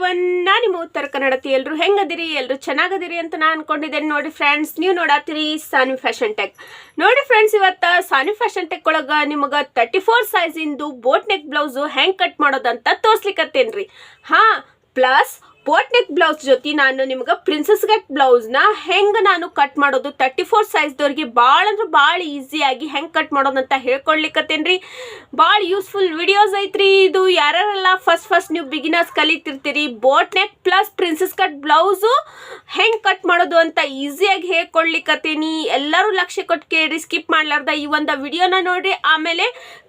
One ನಾನು ನಿಮ್ಮ ಉತ್ತರ ಕನ್ನಡತಿ ಎಲ್ಲರೂ ಹೆಂಗದಿರಿ ಎಲ್ಲರೂ ಚೆನ್ನಾಗದಿರಿ ಅಂತ ನಾನು ಅನ್ಕೊಂಡಿದ್ದೇನೆ. ನೋಡಿ ಫ್ರೆಂಡ್ಸ್ ನೀವು ನೋಡತ್ತೀರಿ ಸಾನಿ ಫ್ಯಾಷನ್ ಟೆಕ್ ನೋಡಿ ಫ್ರೆಂಡ್ಸ್ ಇವತ್ತು ಸಾನಿ ಫ್ಯಾಷನ್ ಟೆಕ್ ಒಳಗೆ ನಿಮಗೆ ತರ್ಟಿ ಫೋರ್ ಸೈಜಿಂದು ಬೋಟ್ ನೆಕ್ ಬ್ಲೌಸು ಹೆಂಗೆ ಕಟ್ ಮಾಡೋದಂತ ತೋರಿಸ್ಲಿಕ್ಕತ್ತೇನ್ರಿ ಹಾಂ ಪ್ಲಸ್ ಬೋಟ್ ನೆಕ್ ಬ್ಲೌಸ್ ಜೊತೆ ನಾನು ನಿಮ್ಗೆ ಪ್ರಿನ್ಸಸ್ ಕಟ್ ಬ್ಲೌಸ್ನ ಹೆಂಗೆ ನಾನು ಕಟ್ ಮಾಡೋದು? ತರ್ಟಿ ಫೋರ್ ಸೈಜ್ದವ್ರಿಗೆ ಭಾಳ ಅಂದ್ರೆ ಭಾಳ ಈಸಿಯಾಗಿ ಹೆಂಗೆ ಕಟ್ ಮಾಡೋದು ಅಂತ ಹೇಳ್ಕೊಡ್ಲಿಕ್ಕತ್ತೇನ್ರಿ ಭಾಳ ಯೂಸ್ಫುಲ್ ವಿಡಿಯೋಸ್ ಐತ್ರಿ ಇದು. ಯಾರ್ಯಾರೆಲ್ಲ ಫಸ್ಟ್ ಫಸ್ಟ್ ನೀವು beginners ಕಲಿತಿರ್ತೀರಿ boat neck plus princess cut blouse ಹೆಂಗೆ ಕಟ್ ಮಾಡೋದು ಅಂತ ಈಸಿಯಾಗಿ ಹೇಳ್ಕೊಡ್ಲಿಕ್ಕತ್ತೀನಿ ಎಲ್ಲರೂ ಲಕ್ಷ್ಯ ಕೊಟ್ಟು ಕೇಳಿ ಸ್ಕಿಪ್ ಮಾಡ್ಲಾರ್ದ ಈ ಒಂದು ವಿಡಿಯೋನ ನೋಡ್ರಿ. ಆಮೇಲೆ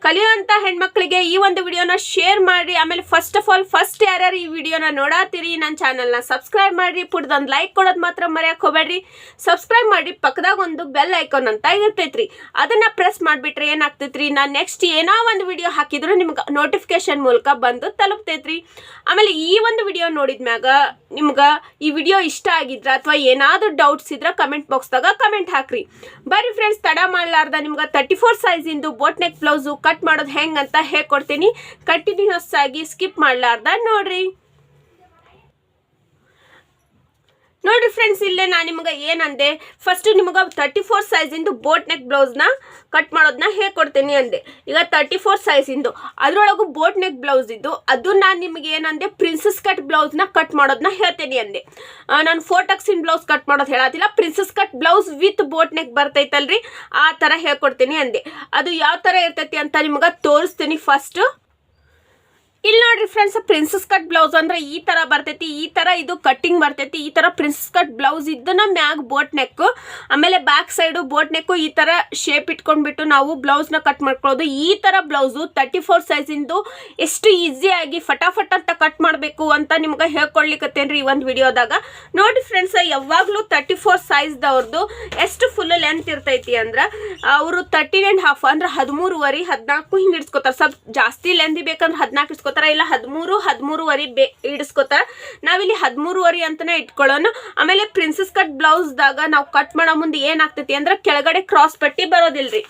ಕಲಿಯುವಂಥ ಹೆಣ್ಮಕ್ಳಿಗೆ ಈ ಒಂದು ವಿಡಿಯೋನ ಶೇರ್ ಮಾಡಿ ಆಮೇಲೆ ಫಸ್ಟ್ ಆಫ್ ಆಲ್ ಫಸ್ಟ್ ಯಾರ್ಯಾರು ಈ ವಿಡಿಯೋನ ನೋಡಾತೀರಿ ನನ್ನ ಚಾನಲ್ನ ಸಬ್ಸ್ಕ್ರೈಬ್ ಮಾಡಿರಿ, ಪುಡ್ದೊಂದು ಲೈಕ್ ಕೊಡೋದು ಮಾತ್ರ ಮರೆಯಕ್ಕೆ ಹೋಗ್ಬೇಡ್ರಿ. ಸಬ್ಸ್ಕ್ರೈಬ್ ಮಾಡಿ ಪಕ್ಕದಾಗ ಒಂದು ಬೆಲ್ ಐಕಾನ್ ಅಂತ ಇರ್ತೈತ್ರಿ. ಅದನ್ನು ಪ್ರೆಸ್ ಮಾಡಿಬಿಟ್ರೆ ಏನಾಗ್ತೈತ್ರಿ? ನಾನು ನೆಕ್ಸ್ಟ್ ಏನೋ ಒಂದು ವಿಡಿಯೋ ಹಾಕಿದ್ರು ನಿಮ್ಗೆ ನೋಟಿಫಿಕೇಶನ್ ಮೂಲಕ ಬಂದು ತಲುಪ್ತೈತ್ರಿ. ಆಮೇಲೆ ಈ ಒಂದು ವಿಡಿಯೋ ನೋಡಿದ್ಮ್ಯಾಗ ನಿಮ್ಗೆ ಈ ವಿಡಿಯೋ ಇಷ್ಟ ಆಗಿದ್ರೆ ಅಥವಾ ಏನಾದರೂ ಡೌಟ್ಸ್ ಇದ್ರೆ ಕಮೆಂಟ್ ಬಾಕ್ಸ್ದಾಗ ಕಮೆಂಟ್ ಹಾಕ್ರಿ. ಬರ್ರಿ ಫ್ರೆಂಡ್ಸ್ ತಡ ಮಾಡಲಾರ್ದ ನಿಮ್ಗೆ ತರ್ಟಿ ಫೋರ್ ಸೈಜಿಂದು ಬೋಟ್ ನೆಕ್ ಬ್ಲೌಸು ಕಟ್ ಮಾಡೋದು ಹೆಂಗೆ ಅಂತ ಹೇಳ್ಕೊಡ್ತೀನಿ. ಕಂಟಿನ್ಯೂಸ್ ಆಗಿ ಸ್ಕಿಪ್ ಮಾಡಲಾರ್ದ ನೋಡ್ರಿ. ನೋಡ್ರಿ ಫ್ರೆಂಡ್ಸ್ ಇಲ್ಲೇ ನಾನು ನಿಮಗೆ ಏನಂದೆ? ಫಸ್ಟ್ ನಿಮಗೆ ತರ್ಟಿ ಫೋರ್ ಸೈಜಿಂದು ಬೋಟ್ ನೆಕ್ ಬ್ಲೌಸ್ನ ಕಟ್ ಮಾಡೋದನ್ನ ಹೇಳ್ಕೊಡ್ತೀನಿ ಅಂದೆ. ಈಗ ತರ್ಟಿ ಫೋರ್ ಸೈಜಿಂದು ಅದರೊಳಗು ಬೋಟ್ ನೆಕ್ ಬ್ಲೌಸ್ ಇದ್ದು, ಅದು ನಾನು ನಿಮಗೆ ಏನಂದೆ? ಪ್ರಿನ್ಸಸ್ ಕಟ್ ಬ್ಲೌಸ್ನ ಕಟ್ ಮಾಡೋದನ್ನ ಹೇಳ್ತೀನಿ ಅಂದೆ. ನಾನು ಫೋರ್ ಟಕ್ಸಿನ್ ಬ್ಲೌಸ್ ಕಟ್ ಮಾಡೋದು ಹೇಳತ್ತಿಲ್ಲ princess cut blouse with boat neck ಬರ್ತೈತಲ್ರಿ, ಆ ಥರ ಹೇಳ್ಕೊಡ್ತೀನಿ ಅಂದೆ. ಅದು ಯಾವ ಥರ ಇರ್ತೈತಿ ಅಂತ ನಿಮಗೆ ತೋರಿಸ್ತೀನಿ ಫಸ್ಟ್ ಇಲ್ಲಿ ನೋಡ್ರಿ ಫ್ರೆಂಡ್ಸ್ ಪ್ರಿನ್ಸಸ್ ಕಟ್ ಬ್ಲೌಸ್ ಅಂದ್ರೆ ಈ ತರ ಬರ್ತೈತಿ, ಈ ತರ ಇದು ಕಟ್ಟಿಂಗ್ ಬರ್ತೈತಿ, ಈ ತರ ಪ್ರಿನ್ಸಸ್ ಕಟ್ ಬ್ಲೌಸ್ ಇದನ್ನ ಮ್ಯಾಗ್ ಬೋಟ್ ನೆಕ್ ಆಮೇಲೆ ಬ್ಯಾಕ್ ಸೈಡು ಬೋಟ್ ನೆಕ್ ಈ ತರ ಶೇಪ್ ಇಟ್ಕೊಂಡ್ಬಿಟ್ಟು ನಾವು ಬ್ಲೌಸ್ನ ಕಟ್ ಮಾಡ್ಕೊಳ್ಳೋದು ಈ ತರ ಬ್ಲೌಸು ತರ್ಟಿ ಫೋರ್ ಸೈಜಿಂದು ಎಷ್ಟು ಈಸಿಯಾಗಿ ಫಟಾಫಟ್ ಅಂತ ಕಟ್ ಮಾಡಬೇಕು ಅಂತ ನಿಮ್ಗೆ ಹೇಳ್ಕೊಡ್ಲಿಕ್ಕತ್ತೇನ್ರಿ ಈ ಒಂದು ವಿಡಿಯೋದಾಗ. ನೋಡಿ ಫ್ರೆಂಡ್ಸ್ ಯಾವಾಗಲೂ ತರ್ಟಿ ಫೋರ್ ಸೈಜ್ದವ್ರದ್ದು ಎಷ್ಟು ಫುಲ್ ಲೆಂತ್ ಇರ್ತೈತಿ ಅಂದ್ರೆ ಅವರು ತರ್ಟೀನ್ ಆ್ಯಂಡ್ ಹಾಫ್ ಅಂದ್ರೆ ಹದಿಮೂರುವರೆ, ಹದಿನಾಲ್ಕು ಹಿಂಗೆ ಇಡ್ಸ್ಕೊತಾರೆ. ಸ್ವಲ್ಪ ಜಾಸ್ತಿ ಲೆಂದಿ ಬೇಕಂದ್ರೆ ಹದಿನಾಲ್ಕು ಇಡ್ಸ್ಕೊತಾರ. ಇಲ್ಲ ಹದಿಮೂರು, ಹದಿಮೂರುವರೆ ಬೇ ಇಡಿಸ್ಕೊತಾರ. ನಾವಿಲ್ಲಿ ಹದಿಮೂರುವರೆ ಅಂತಾನೆ ಇಟ್ಕೊಳ್ಳೋಣ. ಆಮೇಲೆ ಪ್ರಿನ್ಸಸ್ ಕಟ್ ಬ್ಲೌಸ್ದಾಗ ನಾವು ಕಟ್ ಮಾಡೋ ಮುಂದೆ ಏನಾಗ್ತೈತಿ ಅಂದ್ರೆ ಕೆಳಗಡೆ ಕ್ರಾಸ್ ಪಟ್ಟಿ ಬರೋದಿಲ್ರಿ.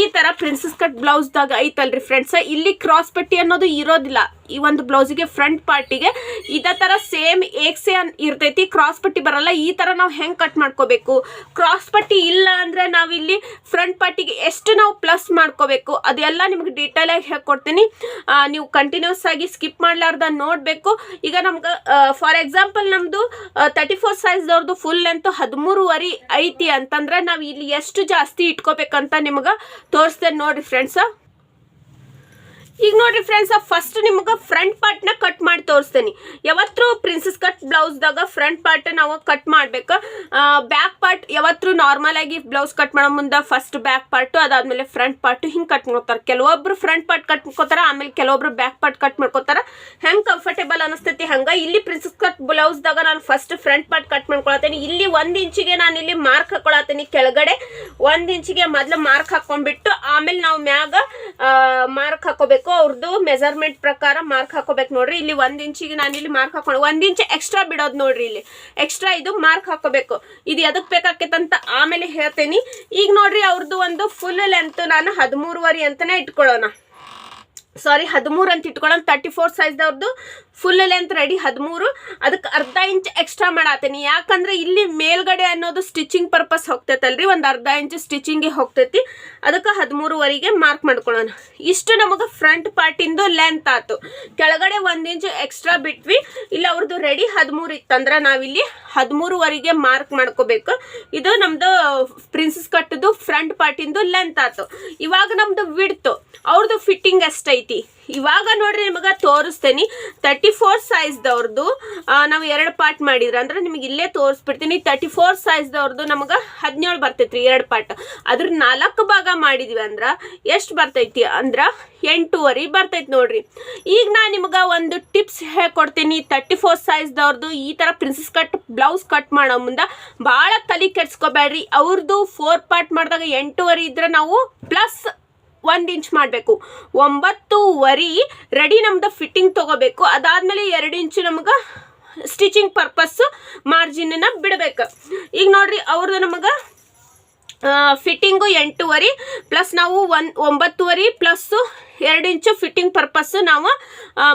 ಈ ಥರ ಪ್ರಿನ್ಸಸ್ ಕಟ್ ಬ್ಲೌಸ್ದಾಗ ಐತಲ್ರಿ ಫ್ರೆಂಡ್ಸ್ ಇಲ್ಲಿ ಕ್ರಾಸ್ ಪಟ್ಟಿ ಅನ್ನೋದು ಇರೋದಿಲ್ಲ. ಈ ಒಂದು ಬ್ಲೌಸಿಗೆ ಫ್ರಂಟ್ ಪಾರ್ಟಿಗೆ ಇದೇ ಥರ ಸೇಮ್ ಏಕ್ಸೆ ಇರ್ತೈತಿ ಕ್ರಾಸ್ ಪಟ್ಟಿ ಬರಲ್ಲ. ಈ ಥರ ನಾವು ಹೆಂಗೆ ಕಟ್ ಮಾಡ್ಕೋಬೇಕು? ಕ್ರಾಸ್ ಪಟ್ಟಿ ಇಲ್ಲ ಅಂದರೆ ನಾವಿಲ್ಲಿ ಫ್ರಂಟ್ ಪಾರ್ಟಿಗೆ ಎಷ್ಟು ನಾವು ಪ್ಲಸ್ ಮಾಡ್ಕೋಬೇಕು? ಅದೆಲ್ಲ ನಿಮ್ಗೆ ಡೀಟೇಲ್ ಆಗಿ ಹೇಳ್ಕೊಡ್ತೀನಿ. ನೀವು ಕಂಟಿನ್ಯೂಸ್ ಆಗಿ ಸ್ಕಿಪ್ ಮಾಡ್ಲಾರ್ದ ನೋಡಬೇಕು. ಈಗ ನಮ್ಗೆ ಫಾರ್ ಎಕ್ಸಾಂಪಲ್ ನಮ್ಮದು ತರ್ಟಿ ಫೋರ್ ಸೈಜ್ದವ್ರದ್ದು ಫುಲ್ ಲೆಂತ್ ಹದಿಮೂರುವರೆ ಐತಿ ಅಂತಂದ್ರೆ ನಾವು ಇಲ್ಲಿ ಎಷ್ಟು ಜಾಸ್ತಿ ಇಟ್ಕೋಬೇಕಂತ ನಿಮ್ಗೆ ತೋರಿಸ್ತೇನೆ ನೋಡಿರಿ ಫ್ರೆಂಡ್ಸ ಈಗ ನೋಡ್ರಿ ಫ್ರೆಂಡ್ಸ್ ಫಸ್ಟ್ ನಿಮಗೆ ಫ್ರಂಟ್ ಪಾರ್ಟ್ನ ಕಟ್ ಮಾಡಿ ತೋರಿಸ್ತೇನೆ. ಯಾವತ್ತೂ ಪ್ರಿನ್ಸಸ್ ಕಟ್ ಬ್ಲೌಸ್ದಾಗ ಫ್ರಂಟ್ ಪಾರ್ಟ್ ನಾವು ಕಟ್ ಮಾಡ್ಬೇಕು. ಬ್ಯಾಕ್ ಪಾರ್ಟ್ ಯಾವತ್ತೂ ನಾರ್ಮಲ್ ಆಗಿ ಬ್ಲೌಸ್ ಕಟ್ ಮಾಡೋ ಮುಂದೆ ಫಸ್ಟ್ ಬ್ಯಾಕ್ ಪಾರ್ಟ್ ಅದಾದ್ಮೇಲೆ ಫ್ರಂಟ್ ಪಾರ್ಟ್ ಹಿಂಗೆ ಕಟ್ ಮಾಡ್ತಾರೆ ಕೆಲವೊಬ್ರು ಫ್ರಂಟ್ ಪಾರ್ಟ್ ಕಟ್ ಮಾಡ್ಕೋತಾರ, ಆಮೇಲೆ ಕೆಲವೊಬ್ರು ಬ್ಯಾಕ್ ಪಾರ್ಟ್ ಕಟ್ ಮಾಡ್ಕೋತಾರ. ಹೆಂಗೆ ಕಂಫರ್ಟೇಬಲ್ ಅನಿಸ್ತೈತಿ ಹಂಗೆ ಇಲ್ಲಿ ಪ್ರಿನ್ಸಸ್ ಕಟ್ ಬ್ಲೌಸ್ದಾಗ ನಾನು ಫಸ್ಟ್ ಫ್ರಂಟ್ ಪಾರ್ಟ್ ಕಟ್ ಮಾಡ್ಕೊಳತ್ತೇನೆ. ಇಲ್ಲಿ ಒಂದು ಇಂಚಿಗೆ ನಾನು ಇಲ್ಲಿ ಮಾರ್ಕ್ ಹಾಕೊಳತ್ತೀನಿ ಕೆಳಗಡೆ. ಒಂದು ಇಂಚಿಗೆ ಮೊದಲು ಮಾರ್ಕ್ ಹಾಕೊಂಡ್ಬಿಟ್ಟು ಆಮೇಲೆ ನಾವು ಮ್ಯಾಗ ಮಾರ್ಕ್ ಹಾಕೋಬೇಕು. ಅವ್ರದ್ದು ಮೆಜರ್ಮೆಂಟ್ ಪ್ರಕಾರ ಮಾರ್ಕ್ ಹಾಕೋಬೇಕು ನೋಡ್ರಿ. ಇಲ್ಲಿ ಒಂದು ಇಂಚಿಗೆ ನಾನು ಇಲ್ಲಿ ಮಾರ್ಕ್ ಹಾಕೊಂಡು, ಒಂದು ಇಂಚ್ ಎಕ್ಸ್ಟ್ರಾ ಬಿಡೋದು ನೋಡ್ರಿ ಇಲ್ಲಿ. ಎಕ್ಸ್ಟ್ರಾ ಇದು ಮಾರ್ಕ್ ಹಾಕೋಬೇಕು. ಇದು ಎದಕ್ಕೆ ಬೇಕಾಕೈತಂತ ಆಮೇಲೆ ಹೇಳ್ತೇನೆ. ಈಗ ನೋಡ್ರಿ ಅವ್ರದ್ದು ಒಂದು ಫುಲ್ ಲೆಂತ್ ನಾನು ಹದಿಮೂರುವರೆ ಅಂತಾನೆ ಇಟ್ಕೊಳ್ಳೋಣ. ಸಾರಿ ಹದಿಮೂರು ಅಂತ ಇಟ್ಕೊಳ್ಳೋಣ ತರ್ಟಿ ಫೋರ್ ಸೈಜ್ದವ್ರದ್ದು ಫುಲ್ ಲೆಂತ್ ರೆಡಿ ಹದಿಮೂರು. ಅದಕ್ಕೆ ಅರ್ಧ ಇಂಚ್ ಎಕ್ಸ್ಟ್ರಾ ಮಾಡಾತೀನಿ ಯಾಕಂದ್ರೆ ಇಲ್ಲಿ ಮೇಲ್ಗಡೆ ಅನ್ನೋದು ಸ್ಟಿಚಿಂಗ್ ಪರ್ಪಸ್ ಹೋಗ್ತೈತಲ್ರಿ? ಒಂದು ಅರ್ಧ ಇಂಚ್ ಸ್ಟಿಚಿಂಗಿಗೆ ಹೋಗ್ತೈತಿ. ಅದಕ್ಕೆ ಹದಿಮೂರುವರೆಗೆ ಮಾರ್ಕ್ ಮಾಡ್ಕೊಳ್ಳೋಣ. ಇಷ್ಟು ನಮಗೆ ಫ್ರಂಟ್ ಪಾರ್ಟಿಂದು ಲೆಂತ್ ಆಯ್ತು ಕೆಳಗಡೆ ಒಂದು ಇಂಚು ಎಕ್ಸ್ಟ್ರಾ ಬಿಟ್ವಿ. ಇಲ್ಲ ಅವ್ರದ್ದು ರೆಡಿ ಹದಿಮೂರು ಇತ್ತಂದ್ರೆ ನಾವಿಲ್ಲಿ ಹದಿಮೂರುವರೆಗೆ ಮಾರ್ಕ್ ಮಾಡ್ಕೋಬೇಕು. ಇದು ನಮ್ದು ಪ್ರಿನ್ಸಸ್ ಕಟ್ಟದು ಫ್ರಂಟ್ ಪಾರ್ಟಿಂದು ಲೆಂತ್ ಆಯ್ತು ಇವಾಗ ನಮ್ದು ವಿಡ್ತು ಅವ್ರದ್ದು ಫಿಟ್ಟಿಂಗ್ ಎಷ್ಟೈತಿ ಇವಾಗ ನೋಡ್ರಿ ನಿಮಗೆ ತೋರಿಸ್ತೇನೆ. ತರ್ಟಿ ಫೋರ್ ಸೈಜ್ದವ್ರದ್ದು ನಾವು ಎರಡು ಪಾರ್ಟ್ ಮಾಡಿದ್ರೆ. ಅಂದ್ರೆ ನಿಮಗೆ ಇಲ್ಲೇ ತೋರಿಸ್ಬಿಡ್ತೀನಿ. ತರ್ಟಿ ಫೋರ್ ಸೈಜ್ದವ್ರದ್ದು ನಮಗೆ ಹದಿನೇಳು ಬರ್ತೈತ್ರಿ ಎರಡು ಪಾರ್ಟ್ ಅದ್ರ ನಾಲ್ಕು ಭಾಗ ಮಾಡಿದ್ವಿ ಅಂದ್ರೆ ಎಷ್ಟು ಬರ್ತೈತಿ ಅಂದ್ರೆ ಎಂಟೂವರೆ ಬರ್ತೈತಿ ನೋಡ್ರಿ. ಈಗ ನಾನು ನಿಮ್ಗೆ ಒಂದು ಟಿಪ್ಸ್ ಹೇಳ್ಕೊಡ್ತೀನಿ. ತರ್ಟಿ ಫೋರ್ ಸೈಜ್ದವ್ರದ್ದು ಈ ಥರ ಪ್ರಿನ್ಸಸ್ ಕಟ್ ಬ್ಲೌಸ್ ಕಟ್ ಮಾಡೋ ಮುಂದೆ ಭಾಳ ತಲೆ ಕೆಡ್ಸ್ಕೋಬೇಡ್ರಿ. ಅವ್ರದ್ದು ಫೋರ್ ಪಾರ್ಟ್ ಮಾಡಿದಾಗ ಎಂಟೂವರೆ ಇದ್ರೆ ನಾವು ಪ್ಲಸ್ ಒಂದು ಇಂಚ್ ಮಾಡಬೇಕು. ಒಂಬತ್ತುವರೆ ರೆಡಿ ನಮ್ದು ಫಿಟ್ಟಿಂಗ್ ತೊಗೋಬೇಕು. ಅದಾದಮೇಲೆ ಎರಡು ಇಂಚು ನಮ್ಗೆ ಸ್ಟಿಚಿಂಗ್ ಪರ್ಪಸ್ ಮಾರ್ಜಿನನ್ನ ಬಿಡಬೇಕು. ಈಗ ನೋಡ್ರಿ ಅವ್ರದ್ದು ನಮಗೆ ಫಿಟ್ಟಿಂಗು ಎಂಟೂವರೆ ಪ್ಲಸ್ ನಾವು ಒನ್ ಒಂಬತ್ತುವರೆ ಪ್ಲಸ್ಸು ಎರಡು ಇಂಚು ಫಿಟ್ಟಿಂಗ್ ಪರ್ಪಸ್ಸು ನಾವು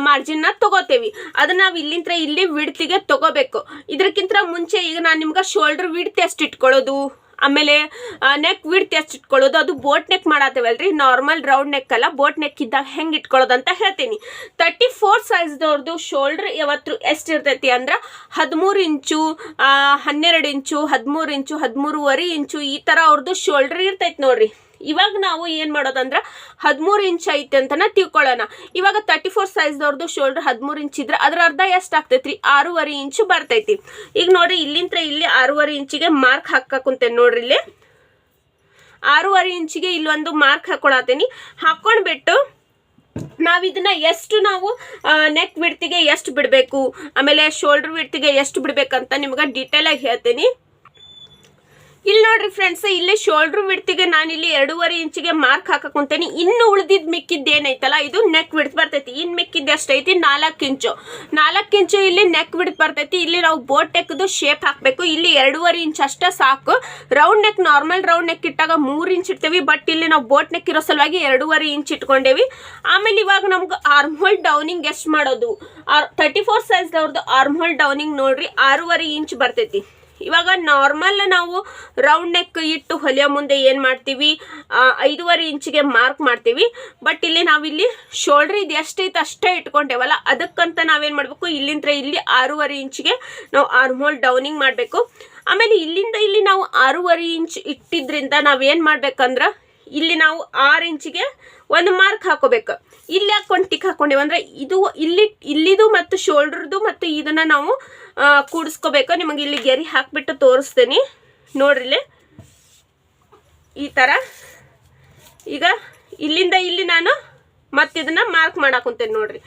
ಮಾರ್ಜಿನ್ನ ತೊಗೋತೇವೆ. ಅದನ್ನ ನಾವು ಇಲ್ಲಿಂದ ಇಲ್ಲಿ ವಿಡ್ತಿಗೆ ತಗೋಬೇಕು. ಇದಕ್ಕಿಂತ ಮುಂಚೆ ಈಗ ನಾನು ನಿಮ್ಗೆ ಶೋಲ್ಡರ್ ವಿಡ್ತೆ ಎಷ್ಟು ಇಟ್ಕೊಳ್ಳೋದು? ಆಮೇಲೆ ನೆಕ್ ವಿಡ್ತ್ ಎಷ್ಟು ಇಟ್ಕೊಳ್ಳೋದು? ಅದು ಬೋಟ್ ನೆಕ್ ಮಾಡತ್ತೇವಲ್ರಿ? ನಾರ್ಮಲ್ ರೌಂಡ್ ನೆಕ್ ಅಲ್ಲ ಬೋಟ್ ನೆಕ್ ಇದ್ದಾಗ ಹೆಂಗೆ ಇಟ್ಕೊಳ್ಳೋದು ಅಂತ ಹೇಳ್ತೀನಿ. ತರ್ಟಿ ಫೋರ್ ಸೈಜ್ದವ್ರದ್ದು ಶೋಲ್ಡ್ರ್ ಯಾವತ್ತು ಎಷ್ಟು ಇರ್ತೈತಿ ಅಂದ್ರೆ, ಹದಿಮೂರು ಇಂಚು ಹನ್ನೆರಡು ಇಂಚು, ಹದಿಮೂರು ಇಂಚು, ಹದಿಮೂರುವರೆ ಇಂಚು ಈ ಥರ ಅವ್ರದ್ದು ಶೋಲ್ಡ್ರ್ ಇರ್ತೈತಿ ನೋಡ್ರಿ. ಇವಾಗ ನಾವು ಏನು ಮಾಡೋದಂದ್ರೆ ಹದಿಮೂರು ಇಂಚ್ ಐತೆ ಅಂತನ ತಿಳ್ಕೊಳ್ಳೋಣ. ಇವಾಗ ತರ್ಟಿ ಫೋರ್ ಸೈಜ್ದವ್ರದ್ದು ಶೋಲ್ಡರ್ ಹದಿಮೂರು ಇಂಚ್ ಇದ್ರೆ ಅದ್ರ ಅರ್ಧ ಎಷ್ಟು ಆಗ್ತೈತಿ ರೀ ಆರೂವರೆ ಇಂಚು ಬರ್ತೈತಿ. ಈಗ ನೋಡ್ರಿ ಇಲ್ಲಿಂದ ಇಲ್ಲಿ ಆರೂವರೆ ಇಂಚಿಗೆ ಮಾರ್ಕ್ ಹಾಕಕ್ಕುಂತೇನೆ ನೋಡ್ರಿ ಇಲ್ಲಿ. ಆರೂವರೆ ಇಂಚಿಗೆ ಇಲ್ಲೊಂದು ಮಾರ್ಕ್ ಹಾಕೊಳತ್ತೀನಿ ಹಾಕೊಂಡ್ಬಿಟ್ಟು ನಾವು ಇದನ್ನ ಎಷ್ಟು ನಾವು ನೆಕ್ ವಿಡ್ತಿಗೆ ಎಷ್ಟು ಬಿಡಬೇಕು? ಆಮೇಲೆ ಶೋಲ್ಡರ್ ವಿಡ್ತಿಗೆ ಎಷ್ಟು ಬಿಡ್ಬೇಕಂತ ನಿಮ್ಗೆ ಡೀಟೇಲ್ ಆಗಿ ಹೇಳ್ತೀನಿ. ಇಲ್ಲಿ ನೋಡ್ರಿ ಫ್ರೆಂಡ್ಸ್ ಇಲ್ಲಿ ಶೋಲ್ಡರ್ ವಿಡ್ತಿಗೆ ನಾನು ಇಲ್ಲಿ ಎರಡೂವರೆ ಇಂಚಿಗೆ ಮಾರ್ಕ್ ಹಾಕಕ್ ಕುಂತೇನಿ. ಇನ್ನು ಉಳಿದಿದ್ ಮಿಕ್ಕಿದ್ದು ಏನೈತಲ್ಲ, ಇದು ನೆಕ್ ವಿಡ್ತ್ ಬರ್ತೈತಿ. ಇನ್ ಮಿಕ್ಕಿದ್ದು ಅಷ್ಟೈತಿ, ನಾಲ್ಕು ಇಂಚು. ನಾಲ್ಕು ಇಂಚು ಇಲ್ಲಿ ನೆಕ್ ವಿಡ್ತ್ ಬರ್ತೈತಿ. ಇಲ್ಲಿ ನಾವು ಬೋಟ್ ನೆಕ್ದು ಶೇಪ್ ಹಾಕಬೇಕು. ಇಲ್ಲಿ ಎರಡೂವರೆ ಇಂಚ್ ಅಷ್ಟೇ ಸಾಕು. Round neck normal round neck ಇಟ್ಟಾಗ ಮೂರು ಇಂಚ್ ಇಡ್ತೇವಿ. ಬಟ್ ಇಲ್ಲಿ ನಾವು ಬೋಟ್ ನೆಕ್ ಇರೋ ಸಲುವಾಗಿ ಎರಡೂವರೆ ಇಂಚ್ ಇಟ್ಕೊಂಡೇವಿ. ಆಮೇಲೆ ಇವಾಗ ನಮ್ಗೆ ಆರ್ಮ್ ಹೋಲ್ ಡೌನಿಂಗ್ ಎಷ್ಟು ಮಾಡೋದು? ತರ್ಟಿ ಫೋರ್ ಸೈಜ್ದವ್ರದ್ದು ಆರ್ಮ್ ಹೋಲ್ ಡೌನಿಂಗ್ ನೋಡ್ರಿ, ಆರೂವರೆ ಇಂಚ್ ಬರ್ತೈತಿ. ಇವಾಗ ನಾರ್ಮಲ್ ನಾವು ರೌಂಡ್ ನೆಕ್ ಇಟ್ಟು ಹೊಲಿಯೋ ಮುಂದೆ ಏನು ಮಾಡ್ತೀವಿ? ಐದೂವರೆ ಇಂಚಿಗೆ ಮಾರ್ಕ್ ಮಾಡ್ತೀವಿ. ಬಟ್ ಇಲ್ಲಿ ನಾವಿಲ್ಲಿ ಶೋಲ್ಡ್ರ್ ಇದು ಎಷ್ಟೈತೆ ಅಷ್ಟೇ ಇಟ್ಕೊಂಡೇವಲ್ಲ, ಅದಕ್ಕಂತ ನಾವೇನು ಮಾಡಬೇಕು? ಇಲ್ಲಿಂದ ಇಲ್ಲಿ ಆರೂವರೆ ಇಂಚಿಗೆ ನಾವು ಆರ್ಮೋಲ್ ಡೌನಿಂಗ್ ಮಾಡಬೇಕು. ಆಮೇಲೆ ಇಲ್ಲಿಂದ ಇಲ್ಲಿ ನಾವು ಆರೂವರೆ ಇಂಚ್ ಇಟ್ಟಿದ್ರಿಂದ ನಾವೇನು ಮಾಡ್ಬೇಕಂದ್ರೆ, ಇಲ್ಲಿ ನಾವು ಆರು ಇಂಚಿಗೆ ಒಂದು ಮಾರ್ಕ್ ಹಾಕೋಬೇಕು. ಇಲ್ಲಿ ಹಾಕೊಂಡು ಟಿಕ್ ಹಾಕೊಂಡೇವು ಅಂದ್ರೆ ಇದು ಇಲ್ಲಿ, ಇಲ್ಲಿದು ಮತ್ತು ಶೋಲ್ಡ್ರದು ಮತ್ತು ಇದನ್ನ ನಾವು ಕೂಡಿಸ್ಕೋಬೇಕು. ನಿಮಗೆ ಇಲ್ಲಿ ಗೆರಿ ಹಾಕ್ಬಿಟ್ಟು ತೋರಿಸ್ತೀನಿ. ನೋಡ್ರಿಲಿ ಈ ಥರ ಈಗ ಇಲ್ಲಿಂದ ಇಲ್ಲಿ ನಾನು ಮತ್ತೆ ಇದನ್ನ ಮಾರ್ಕ್ ಮಾಡಾಕೊಂತೇನೆ ನೋಡ್ರಿ.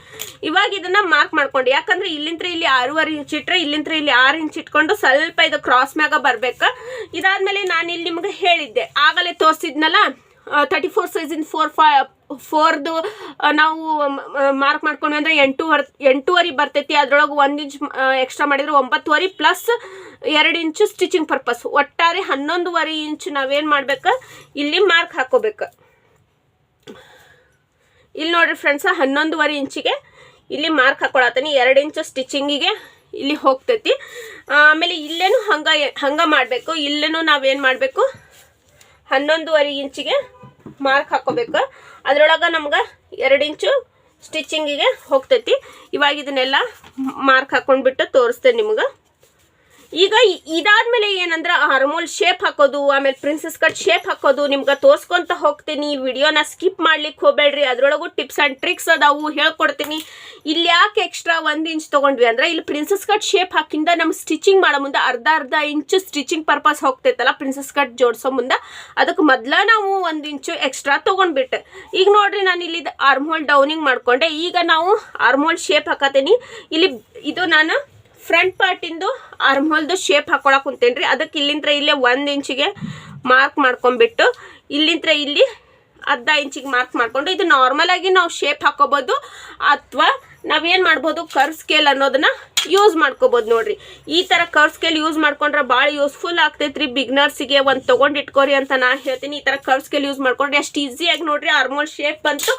ಇವಾಗ ಇದನ್ನ ಮಾರ್ಕ್ ಮಾಡ್ಕೊಂಡು, ಯಾಕಂದ್ರೆ ಇಲ್ಲಿಂತ್ರ ಇಲ್ಲಿ ಆರೂವರೆ ಇಂಚ್ ಇಟ್ರೆ ಇಲ್ಲಿಂದ್ರೆ ಇಲ್ಲಿ ಆರು ಇಂಚ್ ಇಟ್ಕೊಂಡು ಸ್ವಲ್ಪ ಇದು ಕ್ರಾಸ್ ಮ್ಯಾಗ ಬರ್ಬೇಕು. ಇದಾದ್ಮೇಲೆ ನಾನು ಇಲ್ಲಿ ನಿಮ್ಗೆ ಹೇಳಿದ್ದೆ. ಆಗಲೇ ತೋರಿಸಿದ್ನಲ್ಲ? ತರ್ಟಿ ಫೋರ್ ಸೈಜಿನ ಫೋರ್ ಫೈ ಫೋರ್ದು ನಾವು ಮಾರ್ಕ್ ಮಾಡ್ಕೊಂಡ್ವಿ ಅಂದರೆ ಎಂಟೂವರೆ ಎಂಟೂವರೆ ಬರ್ತೈತಿ. ಅದ್ರೊಳಗೆ ಒಂದು ಇಂಚ್ ಎಕ್ಸ್ಟ್ರಾ ಮಾಡಿದ್ರೆ ಒಂಬತ್ತುವರೆ ಪ್ಲಸ್ ಎರಡು ಇಂಚು ಸ್ಟಿಚಿಂಗ್ ಪರ್ಪಸ್ ಒಟ್ಟಾರೆ ಹನ್ನೊಂದುವರೆ ಇಂಚ್ ನಾವೇನು ಮಾಡ್ಬೇಕು? ಇಲ್ಲಿ ಮಾರ್ಕ್ ಹಾಕೋಬೇಕು. ಇಲ್ಲಿ ನೋಡ್ರಿ ಫ್ರೆಂಡ್ಸ್ ಹನ್ನೊಂದುವರೆ ಇಂಚಿಗೆ ಇಲ್ಲಿ ಮಾರ್ಕ್ ಹಾಕೊಳತ್ತೀನಿ ಎರಡು ಇಂಚು ಸ್ಟಿಚಿಂಗಿಗೆ ಇಲ್ಲಿ ಹೋಗ್ತೈತಿ. ಆಮೇಲೆ ಇಲ್ಲೇನು ಹಂಗ, ಹಂಗೆ ಮಾಡಬೇಕು. ಇಲ್ಲೇನು ನಾವೇನು ಮಾಡಬೇಕು? ಹನ್ನೊಂದುವರೆ ಇಂಚಿಗೆ ಮಾರ್ಕ್ ಹಾಕೋಬೇಕು. ಅದ್ರೊಳಗೆ ನಮ್ಗೆ ಎರಡು ಇಂಚು ಸ್ಟಿಚಿಂಗಿಗೆ ಹೋಗ್ತೈತಿ. ಇವಾಗ ಇದನ್ನೆಲ್ಲ ಮಾರ್ಕ್ ಹಾಕೊಂಡ್ಬಿಟ್ಟು ತೋರಿಸ್ತೇನೆ ನಿಮ್ಗೆ. ಈಗ ಇದಾದ್ಮೇಲೆ ಏನಂದ್ರೆ ಹಾರ್ಮೋಲ್ ಶೇಪ್ ಹಾಕೋದು, ಆಮೇಲೆ ಪ್ರಿನ್ಸಸ್ ಕಟ್ ಶೇಪ್ ಹಾಕೋದು ನಿಮ್ಗೆ ತೋರ್ಸ್ಕೊಂತ ಹೋಗ್ತೀನಿ. ವಿಡಿಯೋನ ಸ್ಕಿಪ್ ಮಾಡ್ಲಿಕ್ಕೆ ಹೋಗ್ಬೇಡ್ರಿ. ಅದ್ರೊಳಗೂ ಟಿಪ್ಸ್ ಆ್ಯಂಡ್ ಟ್ರಿಕ್ಸ್ ಅದಾವು ಹೇಳ್ಕೊಡ್ತೀನಿ. ಇಲ್ಲಿ ಯಾಕೆ ಎಕ್ಸ್ಟ್ರಾ ಒಂದು ಇಂಚ್ ತೊಗೊಂಡ್ವಿ ಅಂದ್ರೆ, ಇಲ್ಲಿ ಪ್ರಿನ್ಸಸ್ ಕಟ್ ಶೇಪ್ ಹಾಕಿಂದ ನಮ್ಮ ಸ್ಟಿಚಿಂಗ್ ಮಾಡೋ ಮುಂದೆ ಅರ್ಧ ಅರ್ಧ ಇಂಚು ಸ್ಟಿಚಿಂಗ್ ಪರ್ಪಸ್ ಹೋಗ್ತೈತಲ್ಲ ಪ್ರಿನ್ಸಸ್ ಕಟ್ ಜೋಡಿಸೋ ಮುಂದೆ. ಅದಕ್ಕೆ ಮೊದ್ಲ ನಾವು ಒಂದು ಇಂಚು ಎಕ್ಸ್ಟ್ರಾ ತೊಗೊಂಡ್ಬಿಟ್ಟೆ. ಈಗ ನೋಡ್ರಿ ನಾನು ಇಲ್ಲಿ ಆರ್ಮೋಲ್ ಡೌನಿಂಗ್ ಮಾಡ್ಕೊಂಡೆ. ಈಗ ನಾವು ಆರ್ಮೋಲ್ ಶೇಪ್ ಹಾಕತೀನಿ. ಇಲ್ಲಿ ಇದು ನಾನು ಫ್ರಂಟ್ ಪಾರ್ಟಿಂದು ಆರ್ಮ್ ಹೋಲ್ದು ಶೇಪ್ ಹಾಕೊಳಕ್ ಕುಂತೇನ್ರಿ. ಅದಕ್ಕೆ ಇಲ್ಲಿಂದ ಇಲ್ಲೇ ಒಂದು ಇಂಚಿಗೆ ಮಾರ್ಕ್ ಮಾಡ್ಕೊಂಡ್ಬಿಟ್ಟು ಇಲ್ಲಿಂದ ಇಲ್ಲಿ ಅರ್ಧ ಇಂಚಿಗೆ ಮಾರ್ಕ್ ಮಾಡಿಕೊಂಡು ಇದು ನಾರ್ಮಲಾಗಿ ನಾವು ಶೇಪ್ ಹಾಕೋಬೋದು ಅಥವಾ ನಾವೇನು ಮಾಡ್ಬೋದು ಕರ್ ಸ್ಕೇಲ್ ಅನ್ನೋದನ್ನ ಯೂಸ್ ಮಾಡ್ಕೋಬೋದು ನೋಡ್ರಿ. ಈ ಥರ ಕರ್ ಸ್ಕೇಲ್ ಯೂಸ್ ಮಾಡ್ಕೊಂಡ್ರೆ ಭಾಳ ಯೂಸ್ಫುಲ್ ಆಗ್ತೈತ್ರಿ ಬಿಗ್ನರ್ಸಿಗೆ ಒಂದು ತೊಗೊಂಡು ಇಟ್ಕೋರಿ ಅಂತ ನಾ ಹೇಳ್ತೀನಿ. ಈ ಥರ ಕರ್ ಸ್ಕೇಲ್ ಯೂಸ್ ಮಾಡ್ಕೊಂಡ್ರೆ ಅಷ್ಟು ಈಸಿಯಾಗಿ ನೋಡ್ರಿ ಆರ್ಮೋಲ್ ಶೇಪ್ ಬಂತು.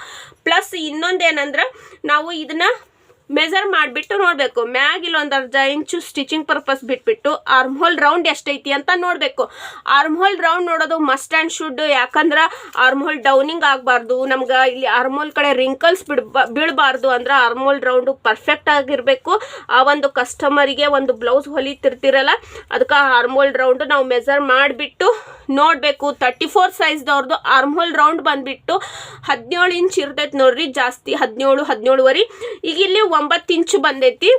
ಪ್ಲಸ್ ಇನ್ನೊಂದೇನಂದ್ರೆ ನಾವು ಇದನ್ನ ಮೆಜರ್ ಮಾಡಿಬಿಟ್ಟು ನೋಡಬೇಕು. ಮ್ಯಾಗ್ ಇಲ್ಲೊಂದು ಅರ್ಧ ಇಂಚು ಸ್ಟಿಚಿಂಗ್ ಪರ್ಪಸ್ ಬಿಟ್ಬಿಟ್ಟು ಆರ್ಮ್ ಹೋಲ್ ರೌಂಡ್ ಎಷ್ಟೈತಿ ಅಂತ ನೋಡಬೇಕು. ಆರ್ಮ್ ಹೋಲ್ ರೌಂಡ್ ನೋಡೋದು ಮಸ್ಟ್ ಆ್ಯಂಡ್ ಶುಡ್ ಯಾಕಂದ್ರೆ ಆರ್ಮ್ ಹೋಲ್ ಡೌನಿಂಗ್ ಆಗಬಾರ್ದು. ನಮ್ಗೆ ಇಲ್ಲಿ ಆರ್ಮ್ ಹೋಲ್ ಕಡೆ ರಿಂಕಲ್ಸ್ ಬಿಡ್ಬ ಬೀಳಬಾರ್ದು ಅಂದ್ರೆ ಆರ್ಮ್ ಹೋಲ್ ರೌಂಡು ಪರ್ಫೆಕ್ಟ್ ಆಗಿರಬೇಕು. ಆ ಒಂದು ಕಸ್ಟಮರಿಗೆ ಒಂದು ಬ್ಲೌಸ್ ಹೊಲಿತಿರ್ತಿರಲ್ಲ ಅದಕ್ಕೆ ಆರ್ಮ್ ಹೋಲ್ ರೌಂಡ್ ನಾವು ಮೆಜರ್ ಮಾಡಿಬಿಟ್ಟು ನೋಡಬೇಕು. ತರ್ಟಿ ಫೋರ್ ಸೈಜ್ದವ್ರದ್ದು ಆರ್ಮ್ ಹೋಲ್ ರೌಂಡ್ ಬಂದ್ಬಿಟ್ಟು ಹದಿನೇಳು ಇಂಚ್ ಇರ್ತೈತೆ ನೋಡ್ರಿ ಜಾಸ್ತಿ ಹದಿನೇಳು ಹದಿನೇಳುವರೆ ಈಗ ಇಲ್ಲಿ ಒಂಬತ್ತು ಇಂಚು ಬಂದೈತಿ.